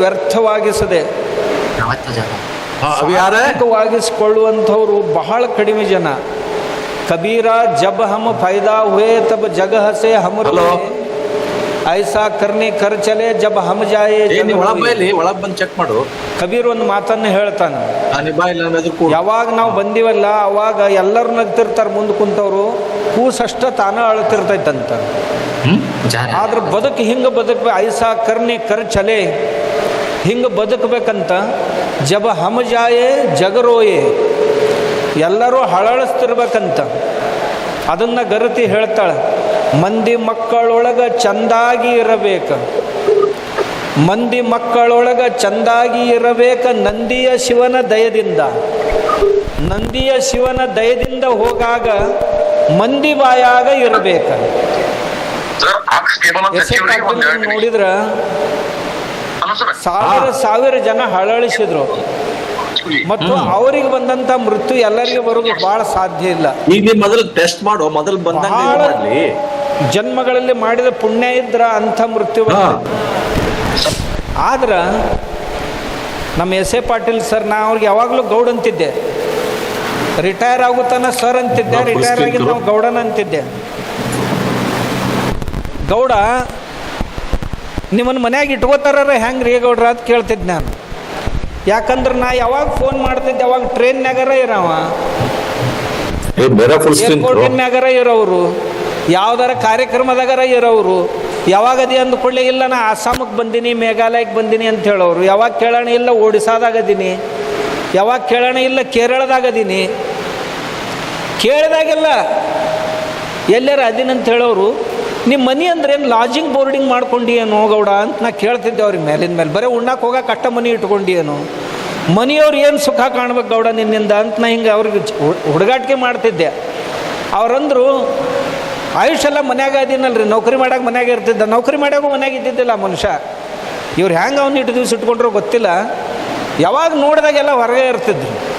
ವ್ಯರ್ಥವಾಗಿಸದೆ. ಸ್ವಾರ್ಥವಾಗಿಸಿಕೊಳ್ಳುವಂಥವ್ರು ಬಹಳ ಕಡಿಮೆ ಜನ. ಕಬೀರ ಜಬ್ ಹಮ್ ಫೈದಾ ಹುಯೇ ತಬ್ ಜಗಹಸೆ ಹಮ್ ಐಸಾ ಕರ್ನಿ ಕರ್ ಚಲೆ ಜಬ್ ಹಮ್ ಜಾಯೆ ಒಳಗ್ ಬಂದು ಚೆಕ್ ಮಾಡು. ಕಬೀರ್ ಒಂದು ಮಾತನ್ನು ಹೇಳ್ತಾನೆ. ಯಾವಾಗ ನಾವು ಬಂದಿವಲ್ಲ ಅವಾಗ ಎಲ್ಲರೂ ನಗ್ತಿರ್ತಾರೆ ಮುಂದೆ ಕುಂತವ್ರು ಕೂಸಷ್ಟ ತಾನ ಅಳತಿರ್ತೈತಂತ ಆದ್ರ ಬದುಕು ಹಿಂಗೆ ಬದುಕ್ಬೇಕು ಐಸಾ ಕರ್ನಿ ಕರ್ ಚಲೆ. ಹಿಂಗೆ ಬದುಕಬೇಕಂತ ಜಬ ಹಮ್ ಜಾಯೆ ಜಗರೋಯೆ. ಎಲ್ಲರೂ ಹಳಳಿಸ್ತಿರ್ಬೇಕಂತ. ಅದನ್ನ ಗರತಿ ಹೇಳ್ತಾಳೆ. ಮಂದಿ ಮಕ್ಕಳೊಳಗ ಚಂದಾಗಿ ಇರಬೇಕು. ಮಂದಿ ಮಕ್ಕಳೊಳಗ ಚಂದಾಗಿ ಇರಬೇಕ ನಂದಿಯ ಶಿವನ ದಯದಿಂದ. ನಂದಿಯ ಶಿವನ ದಯದಿಂದ ಹೋಗಾಗ ಮಂದಿ ಬಾಯಾಗ ಇರಬೇಕ. ನೋಡಿದ್ರ ಸಾವಿರ ಸಾವಿರ ಜನ ಹಳಳಿಸಿದ್ರು ಮತ್ತು ಅವರಿಗೆ ಬಂದಂತ ಮೃತ್ಯು ಎಲ್ಲರಿಗೂ ಬರೋದು ಬಹಳ ಸಾಧ್ಯ ಇಲ್ಲ. ಈಗ ಮೊದಲು ಟೆಸ್ಟ್ ಮಾಡೋ ಮೊದಲು ಬಂದ ಜನ್ಮಗಳಲ್ಲಿ ಮಾಡಿದ ಪುಣ್ಯ ಇದ್ರ ಅಂಥ ಮೃತ್ಯು ಆದ್ರೆ ನಮ್ಮ ಎಸ್ ಎ ಪಾಟೀಲ್ ಸರ್ ನಾ ಅವ್ರಿಗೆ ಯಾವಾಗಲೂ ಗೌಡ್ ಅಂತಿದ್ದೆ. ರಿಟೈರ್ ಆಗುತ್ತಾನ ಸರ್ ಅಂತಿದ್ದೆ ರಿಟೈರ್ ಆಗಿ ನಾವು ಗೌಡನ ಅಂತಿದ್ದೆ. ಗೌಡ ನಿಮ್ಮನ್ನು ಮನ್ಯಾಗ ಇಟ್ಕೋತಾರ ಹೆಂಗ್ರಿ ಗೌಡ್ರ ಅಂತ ಕೇಳ್ತಿದ್ದೆ ನಾನು. ಯಾಕಂದ್ರೆ ನಾ ಯಾವಾಗ ಫೋನ್ ಮಾಡ್ತಿದ್ದೆ ಯಾವಾಗ ಟ್ರೈನ್ಯಾಗರ ಇರವ. ಏರ್ಪೋರ್ಟಿನಾಗರ ಇರೋರು. ಯಾವ್ದಾರ ಕಾರ್ಯಕ್ರಮದಾಗರ ಇರೋರು ಯಾವಾಗ ಅದಿ ಅಂದ್ಕೊಳ್ಳಿ ಇಲ್ಲ ನಾ ಆಸಾಮಕ್ಕೆ ಬಂದೀನಿ ಮೇಘಾಲಯಕ್ಕೆ ಬಂದೀನಿ ಅಂತ ಹೇಳೋರು, ಯಾವಾಗ ಕೇಳೋಣ ಇಲ್ಲ ಒಡಿಸಾದಾಗ ಅದೀನಿ, ಯಾವಾಗ ಕೇಳೋಣ ಇಲ್ಲ ಕೇರಳದಾಗ ಅದೀನಿ. ಕೇಳಿದಾಗೆಲ್ಲ ಎಲ್ಲರ ಅಂತ ಹೇಳೋರು ನಿಮ್ಮ ಮನೆ ಅಂದ್ರೆ ಏನು ಲಾಜಿಂಗ್ ಬೋರ್ಡಿಂಗ್ ಮಾಡ್ಕೊಂಡಿ ಏನು ಗೌಡ ಅಂತ ನಾ ಕೇಳ್ತಿದ್ದೆ ಅವ್ರಿಗೆ ಮೇಲಿನ ಮೇಲೆ. ಬರೀ ಉಣ್ಣಕ್ಕೆ ಹೋಗಕ್ಕೆ ಕಟ್ಟ ಮನೆ ಇಟ್ಕೊಂಡಿ ಏನು ಮನಿಯವ್ರು ಏನು ಸುಖ ಕಾಣ್ಬೇಕು ಗೌಡ ನಿನ್ನಿಂದ ಅಂತ ನಾ ಹಿಂಗೆ ಅವ್ರಿಗೆ ಹುಡುಗಾಟಿಕೆ ಮಾಡ್ತಿದ್ದೆ. ಅವ್ರಂದ್ರು ಆಯುಷ್ ಎಲ್ಲ ಮನ್ಯಾಗ ಅದೀನಲ್ರಿ ನೌಕರಿ ಮಾಡಾಗ ಮನ್ಯಾಗ ಇರ್ತಿದ್ದ. ನೌಕರಿ ಮಾಡ್ಯಾಗೂ ಮನ್ಯಾಗ ಇದ್ದಿದ್ದಿಲ್ಲ ಮನುಷ್ಯ. ಇವ್ರು ಹೆಂಗೆ ಅವ್ನು ಇಟ್ಟು ದಿವ್ಸ ಇಟ್ಕೊಂಡ್ರು ಗೊತ್ತಿಲ್ಲ. ಯಾವಾಗ ನೋಡಿದಾಗೆಲ್ಲ ಹೊರಗೆ ಇರ್ತಿದ್ರು.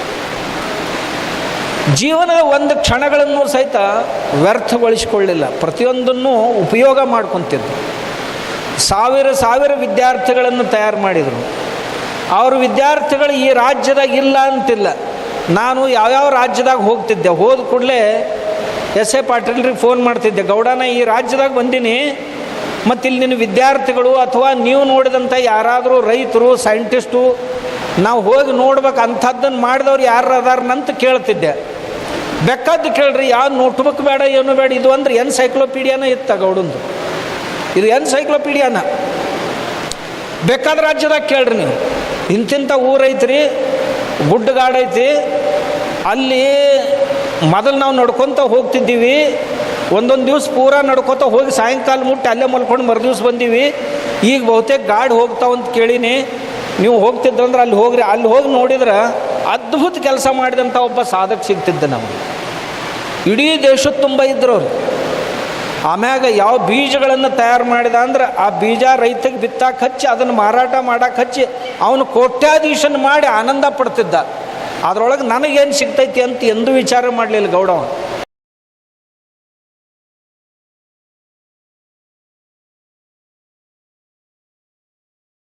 ಜೀವನದ ಒಂದು ಕ್ಷಣಗಳನ್ನು ಸಹಿತ ವ್ಯರ್ಥಗೊಳಿಸಿಕೊಳ್ಳಿಲ್ಲ. ಪ್ರತಿಯೊಂದನ್ನು ಉಪಯೋಗ ಮಾಡ್ಕೊತಿದ್ರು. ಸಾವಿರ ಸಾವಿರ ವಿದ್ಯಾರ್ಥಿಗಳನ್ನು ತಯಾರು ಮಾಡಿದರು. ಅವ್ರ ವಿದ್ಯಾರ್ಥಿಗಳು ಈ ರಾಜ್ಯದಾಗ ಇಲ್ಲ ಅಂತಿಲ್ಲ. ನಾನು ಯಾವ್ಯಾವ ರಾಜ್ಯದಾಗ ಹೋಗ್ತಿದ್ದೆ, ಹೋದ ಕೂಡಲೇ ಎಸ್ ಎ ಪಾಟೀಲ್ರಿಗೆ ಫೋನ್ ಮಾಡ್ತಿದ್ದೆ, ಗೌಡನ, ಈ ರಾಜ್ಯದಾಗ ಬಂದೀನಿ ಮತ್ತು ಇಲ್ಲಿ ನಿನ್ನ ವಿದ್ಯಾರ್ಥಿಗಳು ಅಥವಾ ನೀವು ನೋಡಿದಂಥ ಯಾರಾದರೂ ರೈತರು, ಸೈಂಟಿಸ್ಟು, ನಾವು ಹೋಗಿ ನೋಡ್ಬೇಕು ಅಂಥದ್ದನ್ನು ಮಾಡಿದವ್ರು ಯಾರು ಅದಾರನಂತ ಕೇಳ್ತಿದ್ದೆ. ಬೆಕ್ಕದ್ದು ಕೇಳ್ರಿ ಯಾವ ನೋಟ್ಬುಕ್ ಬೇಡ, ಏನು ಬೇಡ, ಇದು ಅಂದ್ರೆ ಎನ್ಸೈಕ್ಲೋಪೀಡಿಯಾನ ಇತ್ತ ಗೌಡಂದು. ಇದು ಎನ್ಸೈಕ್ಲೋಪೀಡಿಯಾನ. ಬೇಕಾದ ರಾಜ್ಯದಾಗ ಕೇಳ್ರಿ ನೀವು. ಇಂತಿಂಥ ಊರೈತ್ರಿ, ಗುಡ್ಡಗಾಡೈತಿ, ಅಲ್ಲಿ ಮೊದಲು ನಾವು ನಡ್ಕೊತ ಹೋಗ್ತಿದ್ದೀವಿ. ಒಂದೊಂದು ದಿವ್ಸ ಪೂರ ನಡ್ಕೊತ ಹೋಗಿ ಸಾಯಂಕಾಲ ಮುಟ್ಟಿ ಅಲ್ಲೇ ಮಲ್ಕೊಂಡು ಮರುದಿವ್ಸ ಬಂದೀವಿ. ಈಗ ಬಹುತೇಕ ಗಾಢ ಹೋಗ್ತಾವ ಅಂತ ಕೇಳೀನಿ. ನೀವು ಹೋಗ್ತಿದ್ರಂದ್ರೆ ಅಲ್ಲಿ ಹೋಗ್ರಿ. ಅಲ್ಲಿ ಹೋಗಿ ನೋಡಿದ್ರೆ ಅದ್ಭುತ ಕೆಲಸ ಮಾಡಿದಂಥ ಒಬ್ಬ ಸಾಧಕ ಸಿಗ್ತಿದ್ದ ನಮಗೆ. ಇಡೀ ದೇಶದ ತುಂಬ ಇದ್ರು ಅವ್ರು ಆಮ್ಯಾಗ ಯಾವ ಬೀಜಗಳನ್ನು ತಯಾರು ಮಾಡಿದ ಅಂದ್ರೆ ಆ ಬೀಜ ರೈತಗೆ ಬಿತ್ತಾಕ ಹಚ್ಚಿ, ಅದನ್ನು ಮಾರಾಟ ಮಾಡಕ್ಕೆ ಹಚ್ಚಿ, ಅವನು ಕೋಟ್ಯಾಧೀಶನ್ ಮಾಡಿ ಆನಂದ ಪಡ್ತಿದ್ದ. ಅದರೊಳಗೆ ನನಗೇನು ಸಿಗ್ತೈತಿ ಅಂತ ಎಂದೂ ವಿಚಾರ ಮಾಡಲಿಲ್ಲ ಗೌಡವ